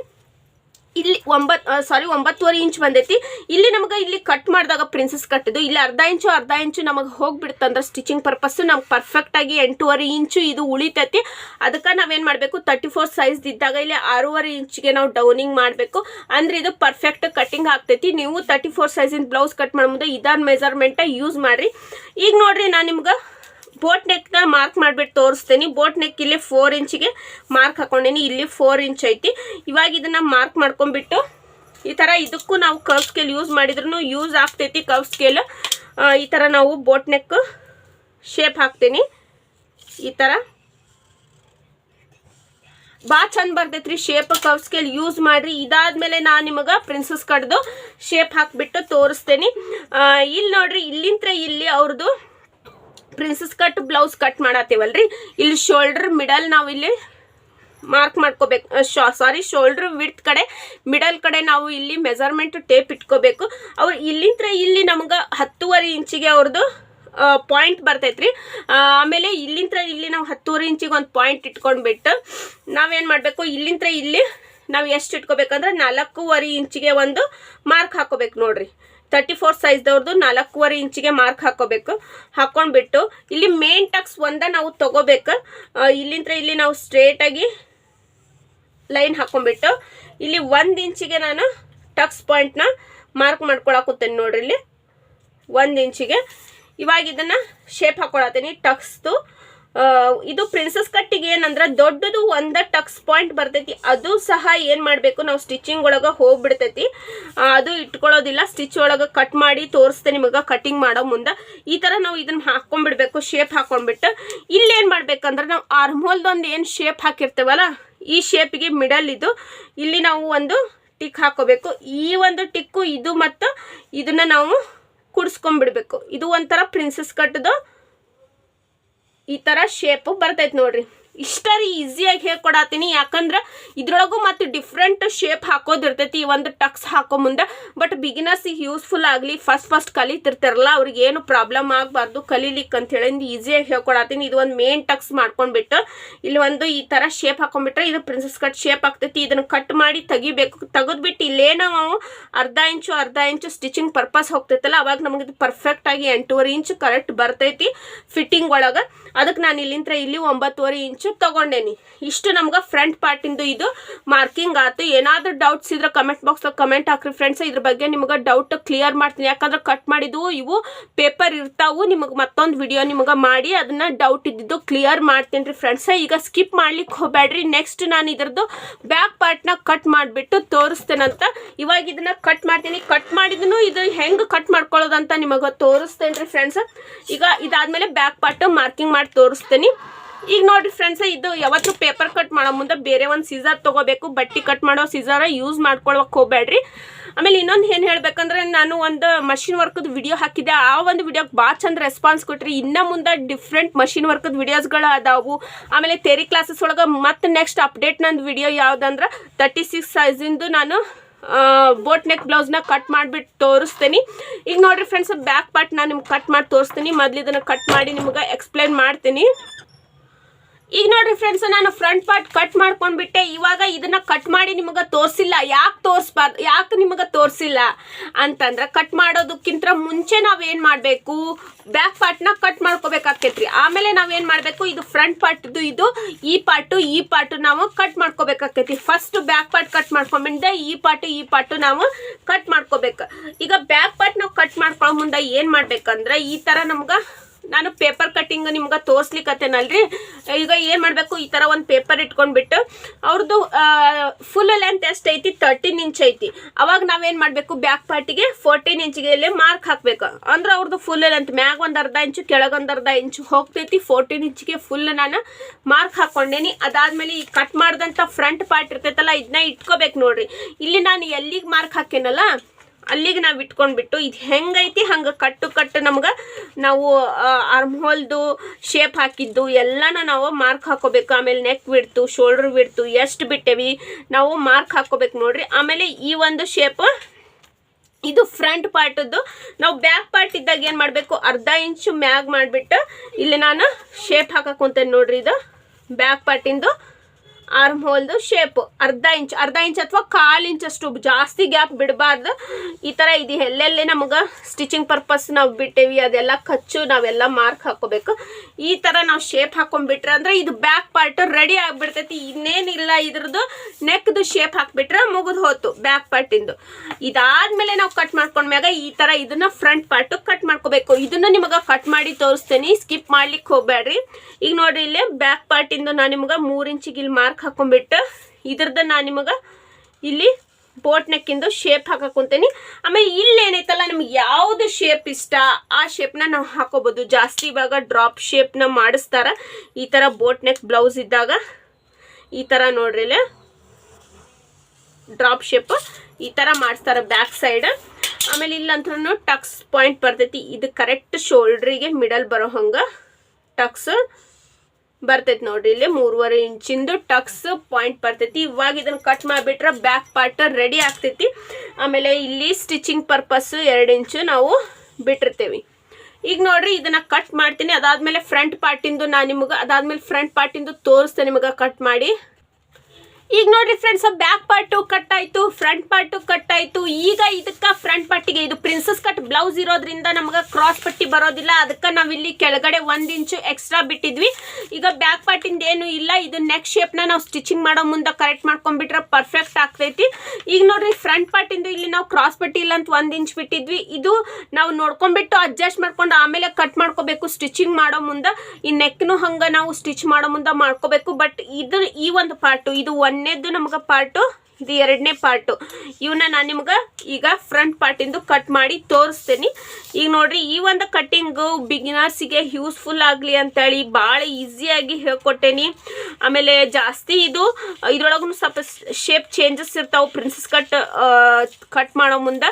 ಇಲ್ಲಿ ಒಂಬತ್ತು ಸಾರಿ ಒಂಬತ್ತುವರೆ ಇಂಚ್ ಬಂದೈತಿ. ಇಲ್ಲಿ ನಮಗೆ ಇಲ್ಲಿ ಕಟ್ ಮಾಡಿದಾಗ ಪ್ರಿನ್ಸಸ್ ಕಟ್ಟಿದ್ದು ಇಲ್ಲಿ ಅರ್ಧ ಇಂಚು ಅರ್ಧ ಇಂಚು ನಮಗೆ ಹೋಗ್ಬಿಡ್ತಂದ್ರೆ ಸ್ಟಿಚಿಂಗ್ ಪರ್ಪಸ್ಸು ನಮ್ಗೆ ಪರ್ಫೆಕ್ಟಾಗಿ ಎಂಟೂವರೆ ಇಂಚು ಇದು ಉಳಿತೈತಿ. ಅದಕ್ಕೆ ನಾವೇನು ಮಾಡಬೇಕು? ತರ್ಟಿ ಫೋರ್ ಸೈಜ್ ಇದ್ದಾಗ ಇಲ್ಲಿ ಆರೂವರೆ ಇಂಚಿಗೆ ನಾವು ಡೌನಿಂಗ್ ಮಾಡಬೇಕು. ಅಂದ್ರೆ ಇದು ಪರ್ಫೆಕ್ಟ್ ಕಟ್ಟಿಂಗ್ ಆಗ್ತೈತಿ. ನೀವು ತರ್ಟಿ ಫೋರ್ ಸೈಜಿನ ಬ್ಲೌಸ್ ಕಟ್ ಮಾಡೋ ಮುಂದೆ ಇದಾದ ಯೂಸ್ ಮಾಡಿರಿ. ಈಗ ನೋಡಿರಿ ನಾನು ನಿಮ್ಗೆ ಬೋಟ್ ನೆಕ್ನ ಮಾರ್ಕ್ ಮಾಡಿಬಿಟ್ಟು ತೋರಿಸ್ತೀನಿ. ಬೋಟ್ ನೆಕ್ ಇಲ್ಲಿ ಫೋರ್ ಇಂಚಿಗೆ ಮಾರ್ಕ್ ಹಾಕೊಂಡೇನಿ. ಇಲ್ಲಿ ಫೋರ್ ಇಂಚ್ ಐತಿ. ಇವಾಗ ಇದನ್ನ ಮಾರ್ಕ್ ಮಾಡ್ಕೊಂಡ್ಬಿಟ್ಟು ಈ ಥರ ಇದಕ್ಕೂ ನಾವು ಕವ್ ಸ್ಕೇಲ್ ಯೂಸ್ ಮಾಡಿದ್ರು ಯೂಸ್ ಆಗ್ತೈತಿ ಕವ್ ಸ್ಕೇಲ್ ಈ ಥರ ನಾವು ಬೋಟ್ ನೆಕ್ ಶೇಪ್ ಹಾಕ್ತೀನಿ. ಈ ಥರ ಭಾಳ ಚಂದ ಬರ್ತೈತ್ರಿ ಶೇಪ್ ಕವ್ ಸ್ಕೇಲ್ ಯೂಸ್ ಮಾಡಿರಿ. ಇದಾದ್ಮೇಲೆ ನಾನು ನಿಮಗೆ ಪ್ರಿನ್ಸಸ್ ಕಡ್ದು ಶೇಪ್ ಹಾಕಿಬಿಟ್ಟು ತೋರಿಸ್ತೇನೆ. ಇಲ್ಲಿ ನೋಡ್ರಿ ಇಲ್ಲಿಂತ್ರ ಇಲ್ಲಿ ಅವ್ರದ್ದು ಪ್ರಿನ್ಸಸ್ ಕಟ್, ಬ್ಲೌಸ್ ಕಟ್ ಮಾಡತ್ತೀವಲ್ರಿ? ಇಲ್ಲಿ ಶೋಲ್ಡರ್ ಮಿಡಲ್ ನಾವು ಇಲ್ಲಿ ಮಾರ್ಕ್ ಮಾಡ್ಕೋಬೇಕು. ಸಾರಿ ಶೋಲ್ಡರ್ ವಿಡ್ತ್ ಕಡೆ ಮಿಡಲ್ ಕಡೆ ನಾವು ಇಲ್ಲಿ ಮೆಜರ್ಮೆಂಟ್ ಟೇಪ್ ಇಟ್ಕೋಬೇಕು. ಅವ್ರು ಇಲ್ಲಿಂತ್ರ ಇಲ್ಲಿ ನಮ್ಗೆ ಹತ್ತುವರೆ ಇಂಚಿಗೆ ಅವ್ರದ್ದು ಪಾಯಿಂಟ್ ಬರ್ತೈತ್ರಿ. ಆಮೇಲೆ ಇಲ್ಲಿಂತ್ರ ಇಲ್ಲಿ ನಾವು ಹತ್ತುವರೆ ಇಂಚಿಗೆ ಒಂದು ಪಾಯಿಂಟ್ ಇಟ್ಕೊಂಡ್ಬಿಟ್ಟು ನಾವೇನು ಮಾಡಬೇಕು? ಇಲ್ಲಿಂತ್ರ ಇಲ್ಲಿ ನಾವು ಎಷ್ಟು ಇಟ್ಕೋಬೇಕಂದ್ರೆ ನಾಲ್ಕೂವರೆ ಇಂಚಿಗೆ ಒಂದು ಮಾರ್ಕ್ ಹಾಕೋಬೇಕು ನೋಡ್ರಿ. ತರ್ಟಿ ಫೋರ್ ಸೈಜ್ದವ್ರದ್ದು ನಾಲ್ಕೂವರೆ ಇಂಚಿಗೆ ಮಾರ್ಕ್ ಹಾಕೋಬೇಕು. ಹಾಕೊಂಡ್ಬಿಟ್ಟು ಇಲ್ಲಿ ಮೇನ್ ಟಕ್ಸ್ ಒಂದ ನಾವು ತಗೋಬೇಕು. ಇಲ್ಲಿಂದ ಇಲ್ಲಿ ನಾವು ಸ್ಟ್ರೇಟಾಗಿ ಲೈನ್ ಹಾಕೊಂಡ್ಬಿಟ್ಟು ಇಲ್ಲಿ ಒಂದು ಇಂಚಿಗೆ ನಾನು ಟಕ್ಸ್ ಪಾಯಿಂಟ್ನ ಮಾರ್ಕ್ ಮಾಡ್ಕೊಳಕುತ್ತೇನೆ ನೋಡ್ರಿ ಇಲ್ಲಿ. ಒಂದು ಇಂಚಿಗೆ. ಇವಾಗ ಇದನ್ನು ಶೇಪ್ ಹಾಕೊಳತ್ತೀನಿ. ಟಕ್ಸ್ದು ಇದು ಪ್ರಿನ್ಸಸ್ ಕಟ್ಟಿಗೆ ಏನಂದ್ರೆ ದೊಡ್ಡದು ಒಂದ ಟಕ್ಸ್ ಪಾಯಿಂಟ್ ಬರ್ತೈತಿ. ಅದು ಸಹ ಏನು ಮಾಡಬೇಕು? ನಾವು ಸ್ಟಿಚಿಂಗ್ ಒಳಗೆ ಹೋಗ್ಬಿಡ್ತೈತಿ. ಅದು ಇಟ್ಕೊಳ್ಳೋದಿಲ್ಲ. ಸ್ಟಿಚ್ ಒಳಗೆ ಕಟ್ ಮಾಡಿ ತೋರಿಸ್ತೇನೆ ನಿಮಗೆ ಕಟಿಂಗ್ ಮಾಡೋ ಮುಂದೆ. ಈ ಥರ ನಾವು ಇದನ್ನ ಹಾಕೊಂಡ್ಬಿಡ್ಬೇಕು ಶೇಪ್ ಹಾಕೊಂಡ್ಬಿಟ್ಟು. ಇಲ್ಲಿ ಏನು ಮಾಡ್ಬೇಕಂದ್ರೆ ನಾವು ಆರ್ಮೋಲ್ದೊಂದು ಏನು ಶೇಪ್ ಹಾಕಿರ್ತೇವಲ್ಲ, ಈ ಶೇಪಿಗೆ ಮಿಡಲ್ ಇದು. ಇಲ್ಲಿ ನಾವು ಒಂದು ಟಿಕ್ ಹಾಕೋಬೇಕು. ಈ ಒಂದು ಟಿಕ್ಕು ಇದು ಮತ್ತು ಇದನ್ನ ನಾವು ಕುಡಿಸ್ಕೊಂಡ್ಬಿಡ್ಬೇಕು. ಇದು ಒಂಥರ ಪ್ರಿನ್ಸಸ್ ಕಟ್ದು ಈ ತರ ಶೇಪ್ ಬರ್ತೈತೆ ನೋಡ್ರಿ. ಇಷ್ಟ ರೀ ಈಸಿಯಾಗಿ ಹೇಳ್ಕೊಡತ್ತೀನಿ ಯಾಕಂದ್ರೆ ಇದ್ರೊಳಗೂ ಮತ್ತು ಡಿಫ್ರೆಂಟ್ ಶೇಪ್ ಹಾಕೋದಿರ್ತೈತಿ ಈ ಒಂದು ಟಕ್ಸ್ ಹಾಕೋ ಮುಂದೆ. ಬಟ್ ಬಿಗಿನರ್ಸಿಗೆ ಯೂಸ್ಫುಲ್ ಆಗಲಿ ಫಸ್ಟ್ ಫಸ್ಟ್ ಕಲಿತಿರ್ತಾರಲ್ಲ, ಅವ್ರಿಗೆ ಏನು ಪ್ರಾಬ್ಲಮ್ ಆಗಬಾರ್ದು. ಕಲೀಲಿಕ್ಕೆ ಅಂತ ಹೇಳಿ ಈಸಿಯಾಗಿ ಹೇಳ್ಕೊಡತ್ತೀನಿ ಇದು ಒಂದು ಮೇನ್ ಟಕ್ಸ್ ಮಾಡ್ಕೊಂಡ್ಬಿಟ್ಟು, ಇಲ್ಲಿ ಒಂದು ಈ ಥರ ಶೇಪ್ ಹಾಕೊಂಡ್ಬಿಟ್ರೆ ಇದು ಪ್ರಿನ್ಸಸ್ ಕಟ್ ಶೇಪ್ ಆಗ್ತೈತಿ. ಇದನ್ನು ಕಟ್ ಮಾಡಿ ತೆಗಿಬೇಕು. ತೆಗೆದ್ಬಿಟ್ಟು ಇಲ್ಲೇ ನಾವು ಅರ್ಧ ಇಂಚು ಅರ್ಧ ಇಂಚು ಸ್ಟಿಚಿಂಗ್ ಪರ್ಪಸ್ ಹೋಗ್ತೈತಲ್ಲ, ಅವಾಗ ನಮಗೆ ಇದು ಪರ್ಫೆಕ್ಟ್ ಆಗಿ ಎಂಟೂವರೆ ಇಂಚು ಕರೆಕ್ಟ್ ಬರ್ತೈತಿ ಫಿಟ್ಟಿಂಗ್ ಒಳಗೆ. ಅದಕ್ಕೆ ನಾನು ಇಲ್ಲಿಂತ್ರ ಇಲ್ಲಿ ಒಂಬತ್ತುವರೆ ಇಂಚು ತಗೊಂಡೇನಿ. ಇಷ್ಟು ನಮ್ಗೆ ಫ್ರಂಟ್ ಪಾರ್ಟಿಂದು ಇದು ಮಾರ್ಕಿಂಗ್ ಆಯ್ತು ಏನಾದರೂ ಡೌಟ್ಸ್ ಇದ್ರೆ ಕಮೆಂಟ್ ಬಾಕ್ಸ್ದಾಗ ಕಮೆಂಟ್ ಹಾಕ್ರಿ ಫ್ರೆಂಡ್ಸ್ ಇದ್ರ ಬಗ್ಗೆ ನಿಮ್ಗೆ ಡೌಟ್ ಕ್ಲಿಯರ್ ಮಾಡ್ತೀನಿ. ಯಾಕಂದ್ರೆ ಕಟ್ ಮಾಡಿದ್ವು ಇವು ಪೇಪರ್ ಇರ್ತಾವು. ನಿಮಗೆ ಮತ್ತೊಂದು ವಿಡಿಯೋ ನಿಮ್ಗೆ ಮಾಡಿ ಅದನ್ನ ಡೌಟ್ ಇದ್ದಿದ್ದು ಕ್ಲಿಯರ್ ಮಾಡ್ತೀನಿ ರೀ ಫ್ರೆಂಡ್ಸ್ ಈಗ ಸ್ಕಿಪ್ ಮಾಡ್ಲಿಕ್ಕೆ ಹೋಗ್ಬೇಡ್ರಿ ನೆಕ್ಸ್ಟ್ ನಾನು ಇದ್ರದ್ದು ಬ್ಯಾಕ್ ಪಾರ್ಟ್ನ ಕಟ್ ಮಾಡಿಬಿಟ್ಟು ತೋರಿಸ್ತೇನಂತ ಇವಾಗ ಇದನ್ನ ಕಟ್ ಮಾಡ್ತೀನಿ. ಕಟ್ ಮಾಡಿದ್ನು ಇದು ಹೆಂಗೆ ಕಟ್ ಮಾಡ್ಕೊಳ್ಳೋದಂತ ನಿಮಗೆ ತೋರಿಸ್ತೇನೆ ರೀ ಫ್ರೆಂಡ್ಸ್ ಈಗ ಇದಾದ್ಮೇಲೆ ಬ್ಯಾಕ್ ಪಾರ್ಟ್ ಮಾರ್ಕಿಂಗ್ ಮಾಡಿ ತೋರಿಸ್ತೇನೆ. ಈಗ ನೋಡ್ರಿ ಫ್ರೆಂಡ್ಸ್ ಇದು ಯಾವತ್ತು ಪೇಪರ್ ಕಟ್ ಮಾಡೋ ಮುಂದೆ ಬೇರೆ ಒಂದು ಸೀಸರ್ ತಗೋಬೇಕು, ಬಟ್ಟೆ ಕಟ್ ಮಾಡೋ ಸೀಸರ ಯೂಸ್ ಮಾಡ್ಕೊಳಕ್ ಹೋಗ್ಬೇಡ್ರಿ. ಆಮೇಲೆ ಇನ್ನೊಂದು ಏನು ಹೇಳ್ಬೇಕಂದ್ರೆ ನಾನು ಒಂದು ಮಷಿನ್ ವರ್ಕದ ವಿಡಿಯೋ ಹಾಕಿದ್ದೆ. ಆ ಒಂದು ವಿಡಿಯೋಗೆ ಭಾಳ ಚಂದ ರೆಸ್ಪಾನ್ಸ್ ಕೊಟ್ರಿ. ಇನ್ನು ಮುಂದೆ ಡಿಫ್ರೆಂಟ್ ಮಷಿನ್ ವರ್ಕದ ವಿಡಿಯೋಸ್ಗಳು ಅದಾವು. ಆಮೇಲೆ ತೆರಿ ಕ್ಲಾಸಸ್ ಒಳಗೆ ಮತ್ತೆ ನೆಕ್ಸ್ಟ್ ಅಪ್ಡೇಟ್ ನಂದು ವಿಡಿಯೋ ಯಾವುದಂದ್ರೆ ತರ್ಟಿ ಸಿಕ್ಸ್ ಸೈಜಿಂದು ನಾನು ಬೋಟ್ ನೆಕ್ ಬ್ಲೌಸ್ನ ಕಟ್ ಮಾಡಿಬಿಟ್ಟು ತೋರಿಸ್ತೀನಿ. ಈಗ ನೋಡ್ರಿ ಫ್ರೆಂಡ್ಸ್ ಬ್ಯಾಕ್ ಪಾರ್ಟ್ ನಾನು ನಿಮ್ಗೆ ಕಟ್ ಮಾಡಿ ತೋರಿಸ್ತೀನಿ. ಮೊದಲು ಇದನ್ನು ಕಟ್ ಮಾಡಿ ನಿಮ್ಗೆ ಎಕ್ಸ್ಪ್ಲೇನ್ ಮಾಡ್ತೀನಿ. ಈಗ ನೋಡ್ರಿ ಫ್ರೆಂಡ್ಸ್ ನಾನು ಫ್ರಂಟ್ ಪಾರ್ಟ್ ಕಟ್ ಮಾಡ್ಕೊಂಡ್ಬಿಟ್ಟೆ. ಇವಾಗ ಇದನ್ನ ಕಟ್ ಮಾಡಿ ನಿಮಗೆ ತೋರಿಸಿಲ್ಲ. ಯಾಕೆ ತೋರಿಸ್ಬಾರ್ದು? ಯಾಕೆ ನಿಮಗೆ ತೋರಿಸಿಲ್ಲ? ಅಂತಂದ್ರೆ ಕಟ್ ಮಾಡೋದಕ್ಕಿಂತ ಮುಂಚೆ ನಾವೇನು ಮಾಡಬೇಕು? ಬ್ಯಾಕ್ ಪಾರ್ಟ್ನ ಕಟ್ ಮಾಡ್ಕೋಬೇಕಾಗ್ತೈತ್ರಿ. ಆಮೇಲೆ ನಾವೇನು ಮಾಡಬೇಕು? ಇದು ಫ್ರಂಟ್ ಪಾರ್ಟ್ದು ಇದು ಈ ಪಾರ್ಟು ಈ ಪಾರ್ಟು ನಾವು ಕಟ್ ಮಾಡ್ಕೋಬೇಕಾಗ್ತೈತಿ. ಫಸ್ಟ್ ಬ್ಯಾಕ್ ಪಾರ್ಟ್ ಕಟ್ ಮಾಡ್ಕೊಂಡ್ಬಿಂದ ಈ ಪಾರ್ಟು ಈ ಪಾರ್ಟು ನಾವು ಕಟ್ ಮಾಡ್ಕೋಬೇಕು. ಈಗ ಬ್ಯಾಕ್ ಪಾರ್ಟ್ ನಾವು ಕಟ್ ಮಾಡ್ಕೊಳ್ಳೋ ಮುಂದೆ ಏನು ಮಾಡ್ಬೇಕಂದ್ರೆ, ಈ ಥರ ನಮ್ಗೆ ನಾನು ಪೇಪರ್ ಕಟ್ಟಿಂಗ್ ನಿಮ್ಗೆ ತೋರಿಸ್ಲಿಕ್ಕತ್ತೇನಲ್ರಿ ಈಗ ಏನು ಮಾಡಬೇಕು, ಈ ಥರ ಒಂದು ಪೇಪರ್ ಇಟ್ಕೊಂಡ್ಬಿಟ್ಟು ಅವ್ರದ್ದು ಫುಲ್ ಲೆಂತ್ ಎಷ್ಟು ಐತಿ ತರ್ಟೀನ್ ಇಂಚ್ ಐತಿ. ಅವಾಗ ನಾವೇನು ಮಾಡಬೇಕು ಬ್ಯಾಕ್ ಪಾರ್ಟಿಗೆ ಫೋರ್ಟೀನ್ ಇಂಚಿಗೆ ಇಲ್ಲಿ ಮಾರ್ಕ್ ಹಾಕ್ಬೇಕು. ಅಂದ್ರೆ ಅವ್ರದ್ದು ಫುಲ್ ಲೆಂತ್ ಮ್ಯಾಗ ಒಂದು ಅರ್ಧ ಇಂಚು ಕೆಳಗೊಂದು ಅರ್ಧ ಇಂಚು ಹೋಗ್ತೈತಿ. ಫೋರ್ಟೀನ್ ಇಂಚಿಗೆ ಫುಲ್ ನಾನು ಮಾರ್ಕ್ ಹಾಕ್ಕೊಂಡೇನಿ ಅದಾದ್ಮೇಲೆ ಈ ಕಟ್ ಮಾಡಿದಂಥ ಫ್ರಂಟ್ ಪಾರ್ಟ್ ಇರ್ತೈತಲ್ಲ ಇದನ್ನ ಇಟ್ಕೋಬೇಕು ನೋಡ್ರಿ. ಇಲ್ಲಿ ನಾನು ಎಲ್ಲಿಗೆ ಮಾರ್ಕ್ ಹಾಕೇನಲ್ಲ ಅಲ್ಲಿಗೆ ನಾವು ಇಟ್ಕೊಂಡ್ಬಿಟ್ಟು ಇದು ಹೆಂಗೈತಿ ಹಂಗೆ ಕಟ್ಟು ಕಟ್ಟು ನಮ್ಗೆ ನಾವು ಆರ್ಮ್ ಹೋಲ್ದು ಶೇಪ್ ಹಾಕಿದ್ದು ಎಲ್ಲನೂ ನಾವು ಮಾರ್ಕ್ ಹಾಕೋಬೇಕು. ಆಮೇಲೆ ನೆಕ್ ಬಿಡ್ತು ಶೋಲ್ಡ್ರ್ ಬಿಡ್ತು ಎಷ್ಟು ಬಿಟ್ಟೇವಿ ನಾವು ಮಾರ್ಕ್ ಹಾಕೋಬೇಕು ನೋಡ್ರಿ. ಆಮೇಲೆ ಈ ಒಂದು ಶೇಪ್ ಇದು ಫ್ರಂಟ್ ಪಾರ್ಟದ್ದು ನಾವು ಬ್ಯಾಕ್ ಪಾರ್ಟ್ ಇದ್ದಾಗ ಏನು ಮಾಡಬೇಕು? ಅರ್ಧ ಇಂಚು ಮ್ಯಾಗ್ ಮಾಡಿಬಿಟ್ಟು ಇಲ್ಲಿ ನಾನು ಶೇಪ್ ಹಾಕಕ್ಕೆ ನೋಡ್ರಿ ಇದು. ಬ್ಯಾಕ್ ಪಾರ್ಟಿಂದು ಆರ್ಮ್ ಹೋಲ್ದು ಶೇಪ್ ಅರ್ಧ ಇಂಚ್ ಅರ್ಧ ಇಂಚ್ ಅಥವಾ ಕಾಲು ಇಂಚ್ ಅಷ್ಟು ಜಾಸ್ತಿ ಗ್ಯಾಪ್ ಬಿಡಬಾರ್ದು. ಈ ಥರ ಇದು ಎಲ್ಲೆಲ್ಲಿ ನಮಗೆ ಸ್ಟಿಚಿಂಗ್ ಪರ್ಪಸ್ ನಾವು ಬಿಟ್ಟೇವಿ, ಅದೆಲ್ಲ ಕಚ್ಚು ನಾವೆಲ್ಲ ಮಾರ್ಕ್ ಹಾಕೋಬೇಕು. ಈ ಥರ ನಾವು ಶೇಪ್ ಹಾಕೊಂಡ್ಬಿಟ್ರೆ ಅಂದ್ರೆ ಇದು ಬ್ಯಾಕ್ ಪಾರ್ಟ್ ರೆಡಿ ಆಗಿಬಿಡ್ತೈತಿ. ಇನ್ನೇನಿಲ್ಲ ಇದ್ರದ್ದು ನೆಕ್ದು ಶೇಪ್ ಹಾಕ್ಬಿಟ್ರೆ ಮುಗಿದು ಹೋತು ಬ್ಯಾಕ್ ಪಾರ್ಟಿಂದು ಇದಾದ್ಮೇಲೆ ನಾವು ಕಟ್ ಮಾಡ್ಕೊಂಡ್ಮ್ಯಾಗ ಈ ಥರ ಇದನ್ನ ಫ್ರಂಟ್ ಪಾರ್ಟ್ ಕಟ್ ಮಾಡ್ಕೋಬೇಕು. ಇದನ್ನ ನಿಮಗೆ ಕಟ್ ಮಾಡಿ ತೋರಿಸ್ತೇನೆ. ಸ್ಕಿಪ್ ಮಾಡ್ಲಿಕ್ಕೆ ಹೋಗ್ಬೇಡ್ರಿ ಈಗ ನೋಡ್ರಿ, ಇಲ್ಲಿ ಬ್ಯಾಕ್ ಪಾರ್ಟಿಂದು ನಾನು ನಿಮ್ಗೆ ಮೂರು ಇಂಚಿಗೆ ಇಲ್ಲಿ ಮಾರ್ಕ್ ಹಾಕೊಂಡ್ಬಿಟ್ಟು ಇದ್ರದ್ದು ನಾನು ನಿಮಗೆ ಇಲ್ಲಿ ಬೋಟ್ ನೆಕ್ಕಿಂದು ಶೇಪ್ ಹಾಕಕ್ ಕುಂತೀನಿ ಆಮೇಲೆ ಇಲ್ಲಿ ಏನೈತಲ್ಲ, ನಿಮ್ಗೆ ಯಾವುದು ಶೇಪ್ ಇಷ್ಟ, ಆ ಶೇಪ್ನ ನಾವು ಹಾಕೋಬೋದು. ಜಾಸ್ತಿ ಇವಾಗ ಡ್ರಾಪ್ ಶೇಪ್ನ ಮಾಡಿಸ್ತಾರ. ಈ ಥರ ಬೋಟ್ ನೆಕ್ ಬ್ಲೌಸ್ ಇದ್ದಾಗ ಈ ಥರ ನೋಡ್ರಿ ಇಲ್ಲ. ಡ್ರಾಪ್ ಶೇಪ್ ಈ ಥರ ಮಾಡಿಸ್ತಾರೆ ಬ್ಯಾಕ್ ಸೈಡ್ ಆಮೇಲೆ ಇಲ್ಲಂತ್ರೂ ಟಕ್ಸ್ ಪಾಯಿಂಟ್ ಬರ್ತೈತಿ. ಇದು ಕರೆಕ್ಟ್ ಶೋಲ್ಡ್ರಿಗೆ ಮಿಡಲ್ ಬರೋ ಹಂಗೆ. ಟಕ್ಸ್ ಬರ್ತೈತಿ ನೋಡ್ರಿ. ಇಲ್ಲಿ ಮೂರುವರೆ ಇಂಚಿಂದು ಟಕ್ಸ್ ಪಾಯಿಂಟ್ ಬರ್ತೈತಿ. ಇವಾಗ ಇದನ್ನ ಕಟ್ ಮಾಡಿಬಿಟ್ರೆ ಬ್ಯಾಕ್ ಪಾರ್ಟ್ ರೆಡಿ ಆಗ್ತೈತಿ. ಆಮೇಲೆ ಇಲ್ಲಿ ಸ್ಟಿಚಿಂಗ್ ಪರ್ಪಸ್ ಎರಡು ಇಂಚು ನಾವು ಬಿಟ್ಟಿರ್ತೇವೆ. ಈಗ ನೋಡ್ರಿ ಇದನ್ನ ಕಟ್ ಮಾಡ್ತೀನಿ. ಅದಾದ್ಮೇಲೆ ಫ್ರಂಟ್ ಪಾರ್ಟಿಂದು ನಾನು ನಿಮಗೆ ಅದಾದ್ಮೇಲೆ ಫ್ರಂಟ್ ಪಾರ್ಟಿಂದು ತೋರಿಸ್ತೇನೆ ನಿಮಗೆ ಕಟ್ ಮಾಡಿ. ಈಗ ನೋಡ್ರಿ ಫ್ರೆಂಡ್ಸ್ ಬ್ಯಾಕ್ ಪಾರ್ಟು ಕಟ್ ಆಯ್ತು ಫ್ರಂಟ್ ಪಾರ್ಟು ಕಟ್ ಆಯ್ತು ಈಗ ಇದಕ್ಕೆ ಫ್ರಂಟ್ ಪಾರ್ಟಿಗೆ ಇದು ಪ್ರಿನ್ಸಸ್ ಕಟ್ ಬ್ಲೌಸ್ ಇರೋದ್ರಿಂದ ನಮಗೆ ಕ್ರಾಸ್ ಪಟ್ಟಿ ಬರೋದಿಲ್ಲ. ಅದಕ್ಕೆ ನಾವಿಲ್ಲಿ ಕೆಳಗಡೆ ಒಂದು ಇಂಚು ಎಕ್ಸ್ಟ್ರಾ ಬಿಟ್ಟಿದ್ವಿ. ಈಗ ಬ್ಯಾಕ್ ಪಾರ್ಟಿಂದ ಏನು ಇಲ್ಲ. ಇದು ನೆಕ್ ಶೇಪ್ನ ನಾವು ಸ್ಟಿಚಿಂಗ್ ಮಾಡೋ ಮುಂದೆ ಕರೆಕ್ಟ್ ಮಾಡ್ಕೊಂಡ್ಬಿಟ್ರೆ ಪರ್ಫೆಕ್ಟ್ ಆಗ್ತೈತಿ. ಈಗ ನೋಡ್ರಿ ಫ್ರಂಟ್ ಪಾರ್ಟಿಂದು ಇಲ್ಲಿ ನಾವು ಕ್ರಾಸ್ ಪಟ್ಟಿ ಇಲ್ಲ ಅಂತ ಒಂದು ಇಂಚ್ ಬಿಟ್ಟಿದ್ವಿ. ಇದು ನಾವು ನೋಡ್ಕೊಂಡ್ಬಿಟ್ಟು ಅಡ್ಜಸ್ಟ್ ಮಾಡ್ಕೊಂಡು ಆಮೇಲೆ ಕಟ್ ಮಾಡ್ಕೋಬೇಕು ಸ್ಟಿಚಿಂಗ್ ಮಾಡೋ ಮುಂದೆ. ಈ ನೆಕ್ನು ಹಂಗೆ ನಾವು ಸ್ಟಿಚ್ ಮಾಡೋ ಮುಂದೆ ಮಾಡ್ಕೋಬೇಕು. ಬಟ್ ಇದು ಈ ಒಂದು ಪಾರ್ಟು ಇದು ಒಂದನೇದು ನಮ್ಗೆ ಪಾರ್ಟು ಇದು ಎರಡನೇ ಪಾರ್ಟು. ಇವನ್ನ ನಾನು ನಿಮ್ಗೆ ಈಗ ಫ್ರಂಟ್ ಪಾರ್ಟಿಂದು ಕಟ್ ಮಾಡಿ ತೋರಿಸ್ತೇನೆ. ಈಗ ನೋಡ್ರಿ, ಈ ಒಂದು ಕಟ್ಟಿಂಗು ಬಿಗಿನರ್ಸಿಗೆ ಯೂಸ್ಫುಲ್ ಆಗಲಿ ಅಂತೇಳಿ ಭಾಳ ಈಸಿಯಾಗಿ ಹೇಳ್ಕೊಟ್ಟೇನಿ. ಆಮೇಲೆ ಜಾಸ್ತಿ ಇದು ಇದ್ರೊಳಗೂ ಸ್ವಲ್ಪ ಶೇಪ್ ಚೇಂಜಸ್ ಇರ್ತಾವೆ ಪ್ರಿನ್ಸಸ್ ಕಟ್ ಕಟ್ ಮಾಡೋ ಮುಂದೆ.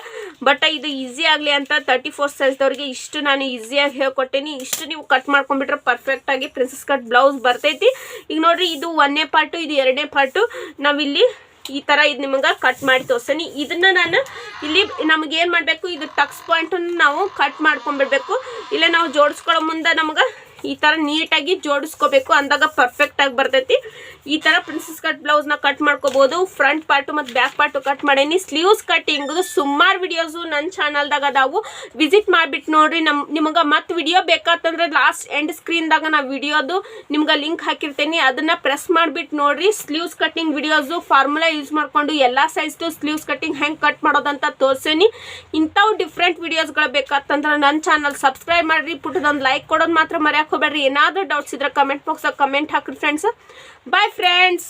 ಬಟ್ ಇದು ಈಸಿ ಆಗಲಿ ಅಂತ ತರ್ಟಿ ಫೋರ್ ಸೈಜ್ದವ್ರಿಗೆ ಇಷ್ಟು ನಾನು ಈಸಿಯಾಗಿ ಹೇಳ್ಕೊಟ್ಟೇನಿ. ಇಷ್ಟು ನೀವು ಕಟ್ ಮಾಡ್ಕೊಂಡ್ಬಿಟ್ರೆ ಪರ್ಫೆಕ್ಟಾಗಿ ಪ್ರಿನ್ಸಸ್ ಕಟ್ ಬ್ಲೌಸ್ ಬರ್ತೈತಿ. ಈಗ ನೋಡ್ರಿ, ಇದು ಒಂದನೇ ಪಾರ್ಟು, ಇದು ಎರಡನೇ ಪಾರ್ಟು. ನಾವಿಲ್ಲಿ ಈ ಥರ ಇದು ನಿಮಗೆ ಕಟ್ ಮಾಡಿ ತೋರಿಸ್ತೀನಿ ಇದನ್ನ ನಾನು ಇಲ್ಲಿ ನಮಗೆ ಏನು ಮಾಡಬೇಕು, ಇದು ಟಕ್ಸ್ ಪಾಯಿಂಟನ್ನು ನಾವು ಕಟ್ ಮಾಡ್ಕೊಂಡ್ಬಿಡ್ಬೇಕು. ಇಲ್ಲ ನಾವು ಜೋಡಿಸ್ಕೊಳ್ಳೋ ಮುಂದೆ ನಮ್ಗೆ ಈ ಥರ ನೀಟಾಗಿ ಜೋಡಿಸ್ಕೋಬೇಕು. ಅಂದಾಗ ಪರ್ಫೆಕ್ಟಾಗಿ ಬರ್ತೈತಿ. ಈ ಥರ ಪ್ರಿನ್ಸಸ್ ಕಟ್ ಬ್ಲೌಸ್ನ ಕಟ್ ಮಾಡ್ಕೋಬೋದು. ಫ್ರಂಟ್ ಪಾರ್ಟು ಮತ್ತು ಬ್ಯಾಕ್ ಪಾರ್ಟು ಕಟ್ ಮಾಡೇನಿ. ಸ್ಲೀವ್ಸ್ ಕಟ್ಟಿಂಗು ಸುಮಾರು ವಿಡಿಯೋಸು ನನ್ನ ಚಾನಲ್ದಾಗ ಅದಾವು. ವಿಸಿಟ್ ಮಾಡಿಬಿಟ್ಟು ನೋಡಿರಿ. ನಮ್ಮ ನಿಮಗೆ ಮತ್ತೆ ವಿಡಿಯೋ ಬೇಕಾತಂದ್ರೆ ಲಾಸ್ಟ್ ಎಂಡ್ ಸ್ಕ್ರೀನ್ದಾಗ ನಾ ವಿಡಿಯೋದು ನಿಮ್ಗೆ ಲಿಂಕ್ ಹಾಕಿರ್ತೇನೆ. ಅದನ್ನು ಪ್ರೆಸ್ ಮಾಡಿಬಿಟ್ಟು ನೋಡಿರಿ. Sleeves cutting videos formula use ಮಾಡಿಕೊಂಡು ಎಲ್ಲ ಸೈಜ್ದು ಸ್ಲೀವ್ಸ್ ಕಟ್ಟಿಂಗ್ ಹೆಂಗೆ ಕಟ್ ಮಾಡೋದಂತ ತೋರಿಸೇನಿ. ಇಂಥವು ಡಿಫ್ರೆಂಟ್ ವಿಡಿಯೋಸ್ಗಳು ಬೇಕಾತಂದ್ರೆ ನನ್ನ ಚಾನಲ್ ಸಬ್ಸ್ಕ್ರೈಬ್ ಮಾಡಿರಿ. ಪುಟ್ಟದೊಂದು ಲೈಕ್ ಕೊಡೋದು ಮಾತ್ರ ಮರ್ಯಾಕೆ ಹೋಗ್ಬೇಡ್ರಿ ಏನಾದರೂ ಡೌಟ್ಸ್ ಇದ್ರೆ ಕಮೆಂಟ್ ಬಾಕ್ಸಾಗ ಕಮೆಂಟ್ ಹಾಕ್ರಿ ಫ್ರೆಂಡ್ಸ್ ಬಾಯ್ ಫ್ರೆಂಡ್ಸ್